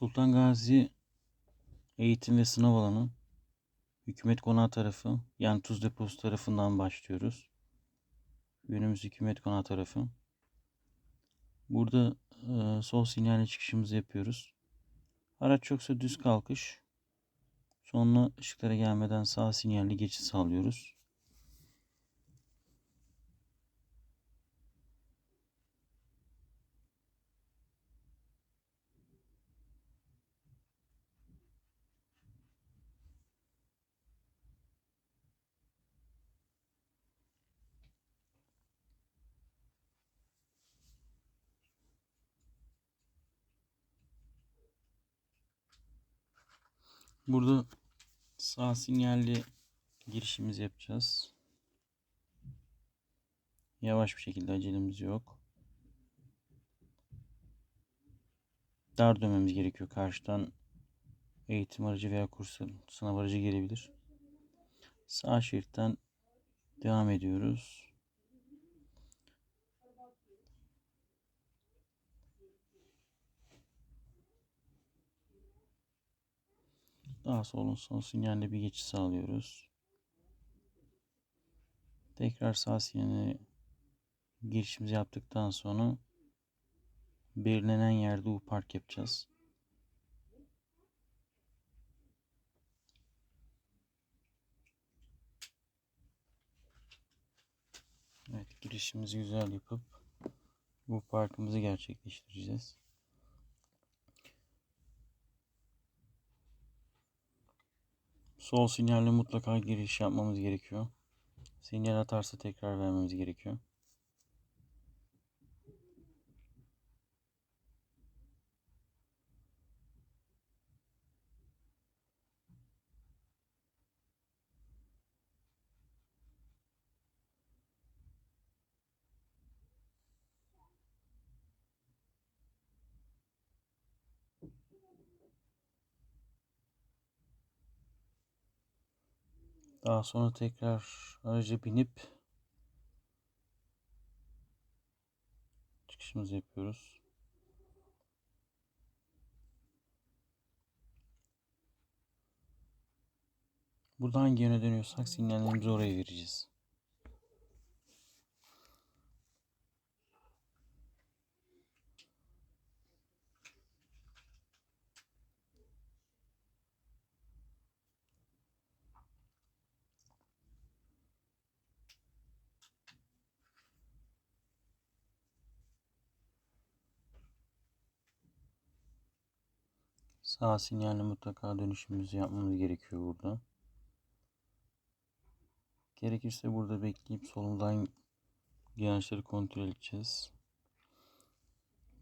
Sultan Gazi Eğitim ve Sınav Alanı Hükümet Konağı tarafı yani Tuz Deposu tarafından başlıyoruz. Yönümüz Hükümet Konağı tarafı. Burada e, sol sinyalle çıkışımızı yapıyoruz. Araç yoksa düz kalkış. Sonra ışıklara gelmeden sağ sinyalli geçiş sağlıyoruz. Burada sağ sinyalli girişimizi yapacağız. Yavaş bir şekilde acelemiz yok. Dar dönmemiz gerekiyor. Karşıdan eğitim aracı veya kurs sınav aracı gelebilir. Sağ şeritten devam ediyoruz. Daha solun son sinyalle bir geçiş sağlıyoruz. Tekrar sağ sinyalle girişimizi yaptıktan sonra belirlenen yerde U park yapacağız. Evet girişimizi güzel yapıp bu parkımızı gerçekleştireceğiz. Sol sinyalle mutlaka giriş yapmamız gerekiyor. Sinyal atarsa tekrar vermemiz gerekiyor. Daha sonra tekrar araca binip çıkışımızı yapıyoruz. Burada hangi yöne dönüyorsak sinyallerimizi oraya vereceğiz. Sağ sinyalle mutlaka dönüşümüzü yapmamız gerekiyor burada. Gerekirse burada bekleyip solundan gençleri kontrol edeceğiz.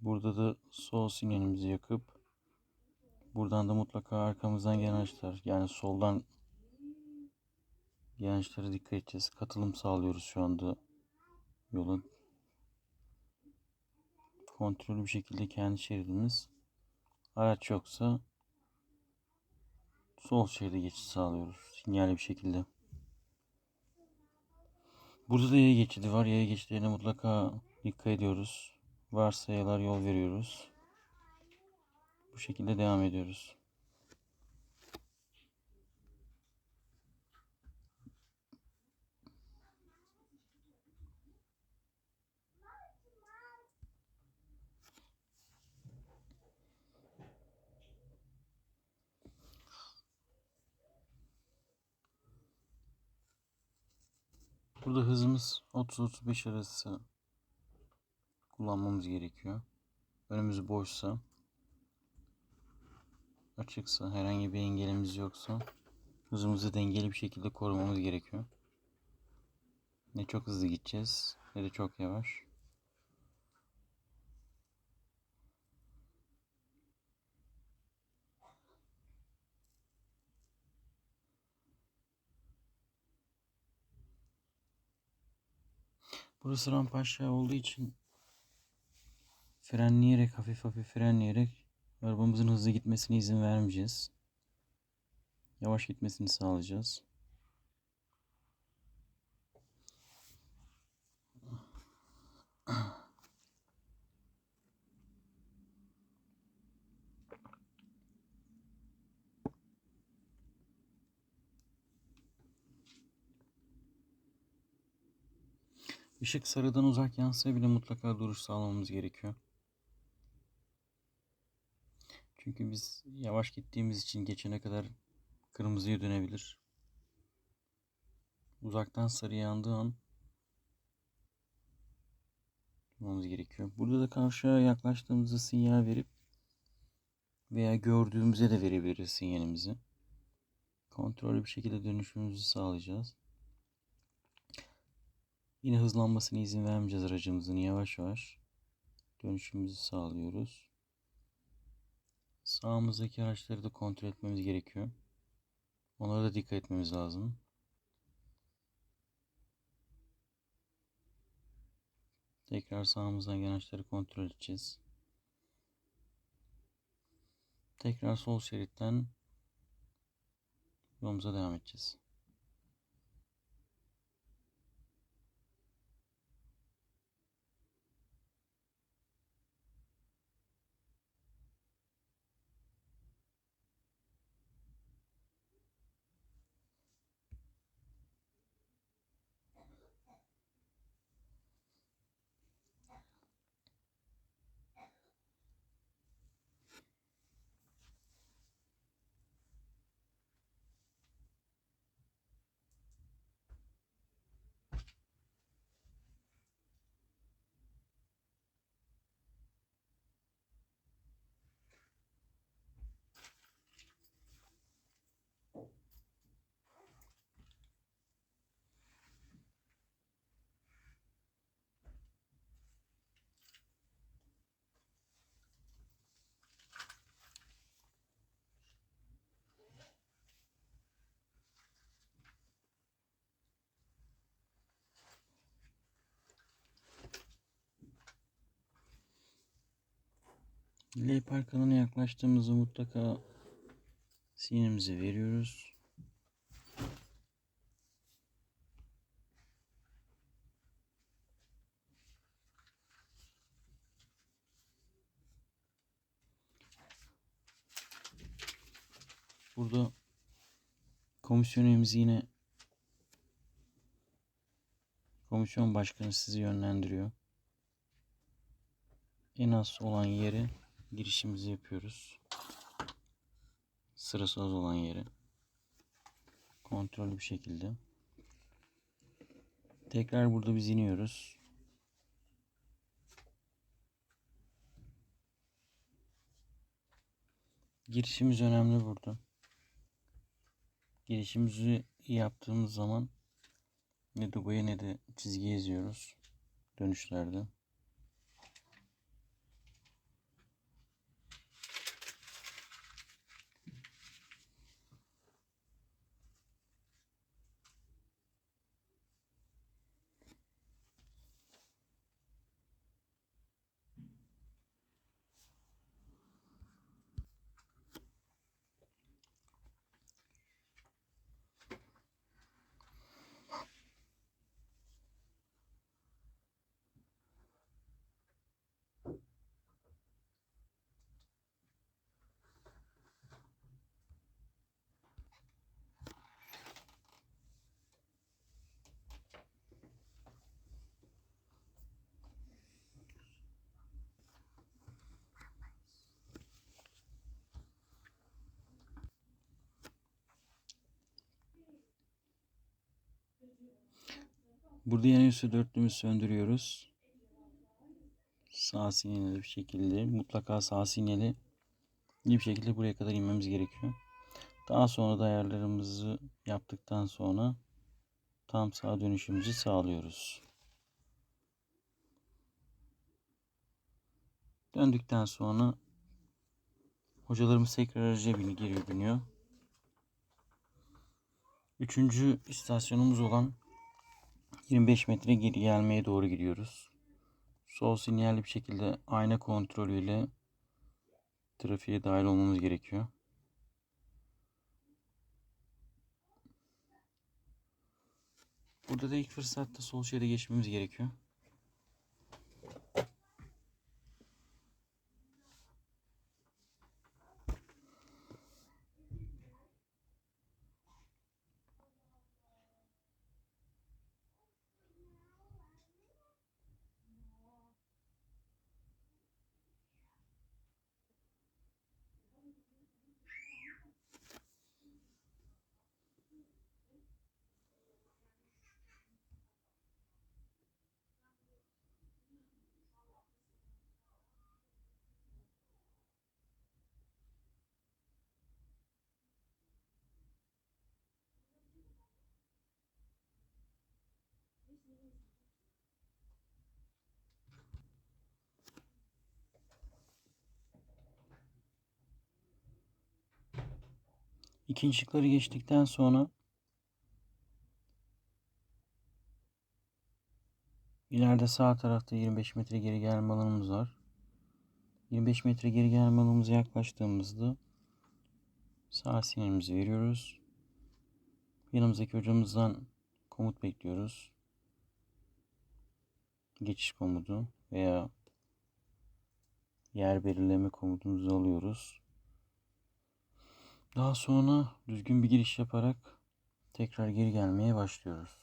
Burada da sol sinyalimizi yakıp buradan da mutlaka arkamızdan gençler yani soldan gençlere dikkat edeceğiz. Katılım sağlıyoruz şu anda yola. Kontrollü bir şekilde kendi şeridimiz. Araç yoksa sol şeride geçiş sağlıyoruz. Sinyali bir şekilde. Burada da yaya geçidi var. Yaya geçitlerine mutlaka dikkat ediyoruz. Varsa yayalar yol veriyoruz. Bu şekilde devam ediyoruz. Burada hızımız 30-35 arası kullanmamız gerekiyor. Önümüz boşsa, açıksa, herhangi bir engelimiz yoksa hızımızı dengeli bir şekilde korumamız gerekiyor. Ne çok hızlı gideceğiz ne de çok yavaş. Burası rampa aşağı olduğu için frenleyerek hafif hafif frenleyerek arabamızın hızlı gitmesine izin vermeyeceğiz. Yavaş gitmesini sağlayacağız. Işık sarıdan uzak yansa bile mutlaka duruş sağlamamız gerekiyor. Çünkü biz yavaş gittiğimiz için geçene kadar kırmızıya dönebilir. Uzaktan sarı yandığı an durmamız gerekiyor. Burada da kavşağa yaklaştığımızda sinyal verip veya gördüğümüzde de verebiliriz sinyalimizi. Kontrollü bir şekilde dönüşümüzü sağlayacağız. Yine hızlanmasına izin vermeyeceğiz aracımızın yavaş yavaş. Dönüşümüzü sağlıyoruz. Sağımızdaki araçları da kontrol etmemiz gerekiyor. Onlara da dikkat etmemiz lazım. Tekrar sağımızdan gelen araçları kontrol edeceğiz. Tekrar sol şeritten yolumuza devam edeceğiz. L park alanına yaklaştığımızda mutlaka sinyalimizi veriyoruz. Burada komisyon üyemiz yine komisyon başkanı sizi yönlendiriyor. En az olan yere girişimizi yapıyoruz. Sırası az olan yere. Kontrollü bir şekilde. Tekrar burada biz iniyoruz. Girişimiz önemli burada. Girişimizi yaptığımız zaman ne dubaya ne de çizgi yazıyoruz dönüşlerde. Burada yanıyorsa dörtlümüzü söndürüyoruz. Sağ sinyali bir şekilde mutlaka sağ sinyali bir şekilde buraya kadar inmemiz gerekiyor. Daha sonra da ayarlarımızı yaptıktan sonra tam sağ dönüşümüzü sağlıyoruz. Döndükten sonra hocalarımız tekrar araca biniyor, geri biniyor. Üçüncü istasyonumuz olan 25 metre geri gelmeye doğru gidiyoruz. Sol sinyalli bir şekilde ayna kontrolüyle trafiğe dahil olmamız gerekiyor. Burada da ilk fırsatta sol şeride geçmemiz gerekiyor. İkinci şıkları geçtikten sonra ileride sağ tarafta 25 metre geri gelme alanımız var. 25 metre geri gelme alanımıza yaklaştığımızda sağ sinyalimizi veriyoruz. Yanımızdaki hocamızdan komut bekliyoruz. Geçiş komutu veya yer belirleme komutumuzu alıyoruz. Daha sonra düzgün bir giriş yaparak tekrar geri gelmeye başlıyoruz.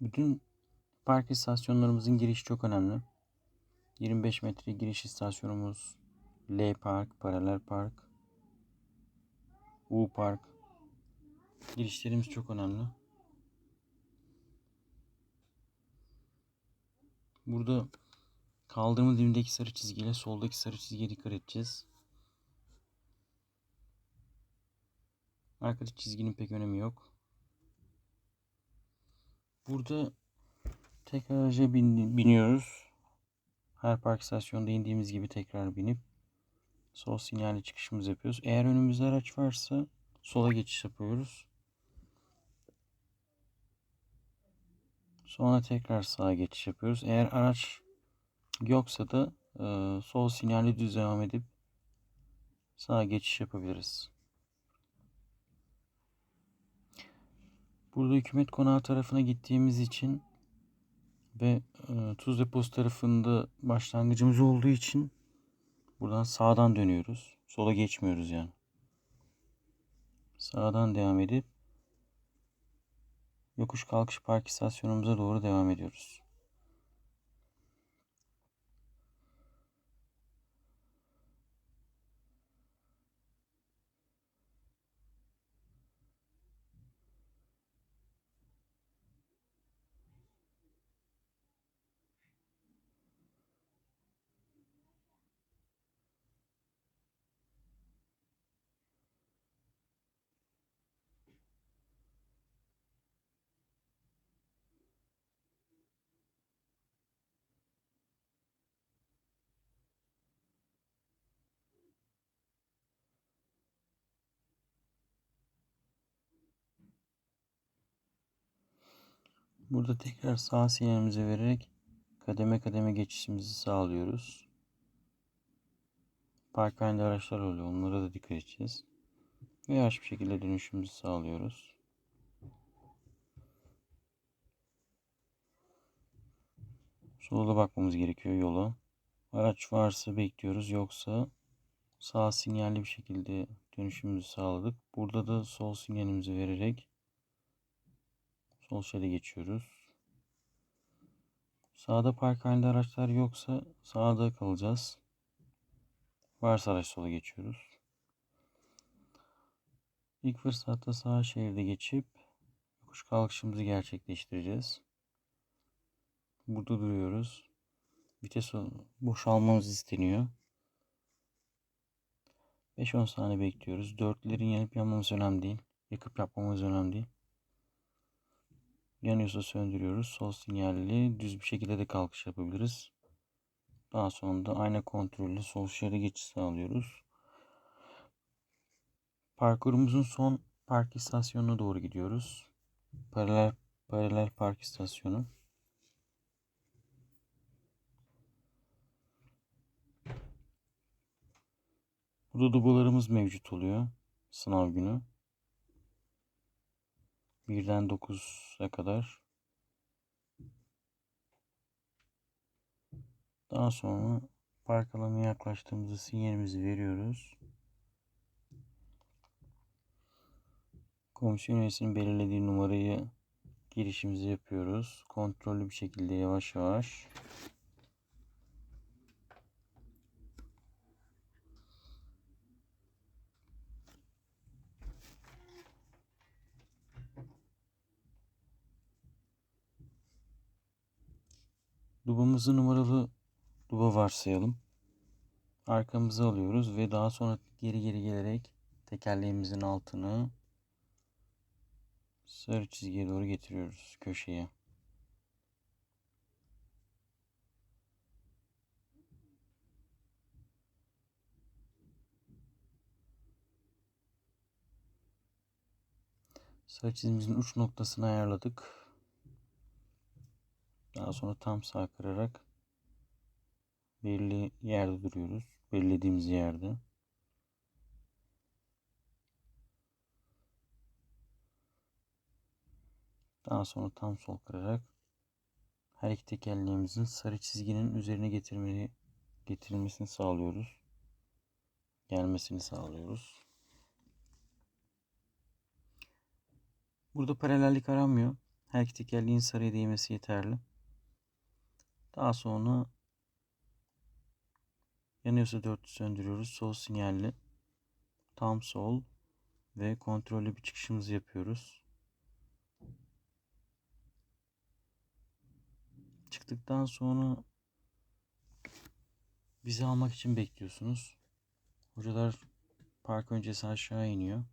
Bütün park istasyonlarımızın girişi çok önemli. 25 metre giriş istasyonumuz L Park, Paralel Park, U Park. Girişlerimiz çok önemli. Burada kaldırımın dibindeki sarı çizgiyle soldaki sarı çizgiye dikkat edeceğiz. Arkadaki çizginin pek önemi yok. Burada tekrar araca bin, biniyoruz. Her park istasyonunda indiğimiz gibi tekrar binip sol sinyali çıkışımızı yapıyoruz. Eğer önümüzde araç varsa sola geçiş yapıyoruz. Sonra tekrar sağa geçiş yapıyoruz. Eğer araç yoksa da e, sol sinyali düz devam edip sağa geçiş yapabiliriz. Burada hükümet konağı tarafına gittiğimiz için ve e, tuz deposu tarafında başlangıcımız olduğu için buradan sağdan dönüyoruz. Sola geçmiyoruz yani. Sağdan devam edip yokuş kalkış park istasyonumuza doğru devam ediyoruz. Burada tekrar sağ sinyalimizi vererek kademe kademe geçişimizi sağlıyoruz. Park halinde araçlar oluyor. Onlara da dikkat edeceğiz. Ve yavaş bir şekilde dönüşümüzü sağlıyoruz. Sola bakmamız gerekiyor yola. Araç varsa bekliyoruz. Yoksa sağ sinyalli bir şekilde dönüşümüzü sağladık. Burada da sol sinyalimizi vererek sol şeride geçiyoruz. Sağda park halinde araçlar yoksa sağda kalacağız. Varsa araç sola geçiyoruz. İlk fırsatta sağ şeride geçip yokuş kalkışımızı gerçekleştireceğiz. Burada duruyoruz. Vites boşalmamız isteniyor. 5-10 saniye bekliyoruz. Dörtlerin yanıp yanmamız önemli değil. Yakıp yapmamız önemli değil. Yanıyorsa söndürüyoruz. Sol sinyalli düz bir şekilde de kalkış yapabiliriz. Daha sonra da ayna kontrollü sol şeride geçiş sağlıyoruz. Parkurumuzun son park istasyonuna doğru gidiyoruz. Paralel paralel park istasyonu. Burada dubalarımız mevcut oluyor. Sınav günü. 1'den 9'a kadar. Daha sonra park alanına yaklaştığımızda sinyalimizi veriyoruz. Komisyon üyesinin belirlediği numarayı girişimizi yapıyoruz. Kontrollü bir şekilde yavaş yavaş. Dubamızı numaralı duba varsayalım. Arkamıza alıyoruz ve daha sonra geri geri gelerek tekerleğimizin altını sarı çizgiye doğru getiriyoruz köşeye. Sarı çizgimizin uç noktasını ayarladık. Daha sonra tam sağ kırarak belli yerde duruyoruz. Belirlediğimiz yerde. Daha sonra tam sol kırarak her iki tekerleğimizin sarı çizginin üzerine getirmeyi getirilmesini sağlıyoruz. Gelmesini sağlıyoruz. Burada paralellik aranmıyor. Her iki tekerleğin sarıya değmesi yeterli. Daha sonra yanıyorsa dörtlü söndürüyoruz. Sol sinyalli tam sol ve kontrollü bir çıkışımızı yapıyoruz. Çıktıktan sonra bizi almak için bekliyorsunuz. Hocalar park öncesi aşağı iniyor.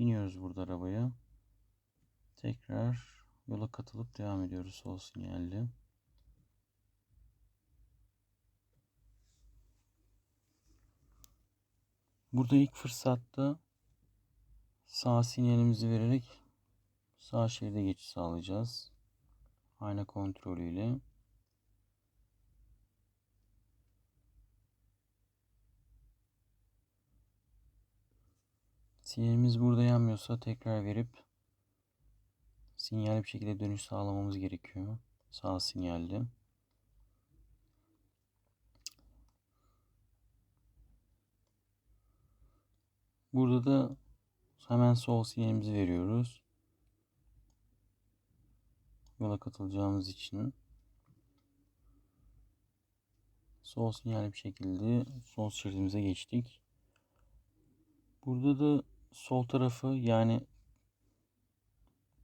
Biniyoruz burada arabaya. Tekrar yola katılıp devam ediyoruz sol sinyalli. Burada ilk fırsatta sağ sinyalimizi vererek sağ şeride geçiş sağlayacağız. Ayna kontrolüyle. Sinyalimiz burada yanmıyorsa tekrar verip sinyal bir şekilde dönüş sağlamamız gerekiyor. Sağ sinyalde. Burada da hemen sol sinyalimizi veriyoruz. Yola katılacağımız için. Sol sinyal bir şekilde sol şeridimize geçtik. Burada da sol tarafı yani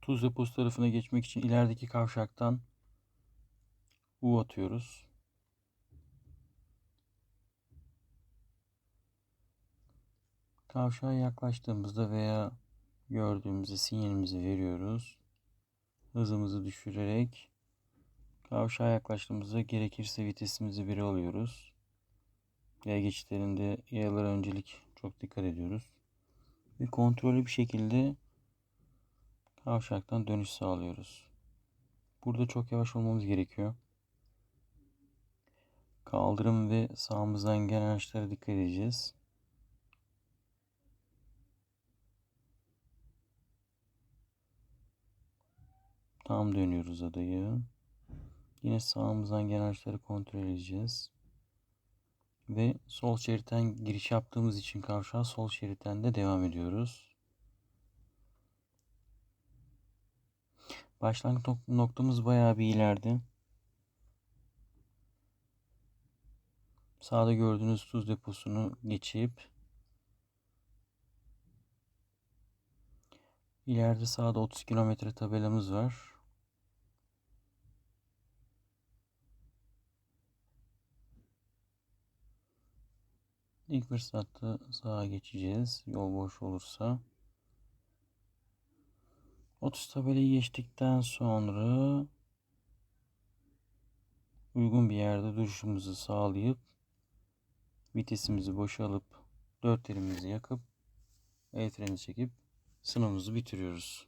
tuz deposu tarafına geçmek için ilerideki kavşaktan U atıyoruz. Kavşağa yaklaştığımızda veya gördüğümüzde sinyalimizi veriyoruz. Hızımızı düşürerek kavşağa yaklaştığımızda gerekirse vitesimizi bire alıyoruz. Yaya geçitlerinde yayalara öncelik çok dikkat ediyoruz. Ve kontrollü bir şekilde kavşaktan dönüş sağlıyoruz. Burada çok yavaş olmamız gerekiyor. Kaldırım ve sağımızdan gelen araçlara dikkat edeceğiz. Tam dönüyoruz adayı. Yine sağımızdan gelen araçları kontrol edeceğiz. Ve sol şeritten giriş yaptığımız için kavşağa sol şeritten de devam ediyoruz. Başlangıç noktamız bayağı bir ileride. Sağda gördüğünüz tuz deposunu geçip ileride sağda 30 kilometre tabelamız var. İlk fırsatta sağa geçeceğiz. Yol boş olursa. 30 tabelayı geçtikten sonra uygun bir yerde duruşumuzu sağlayıp vitesimizi boşalıp dört elimizi yakıp el freni çekip sınavımızı bitiriyoruz.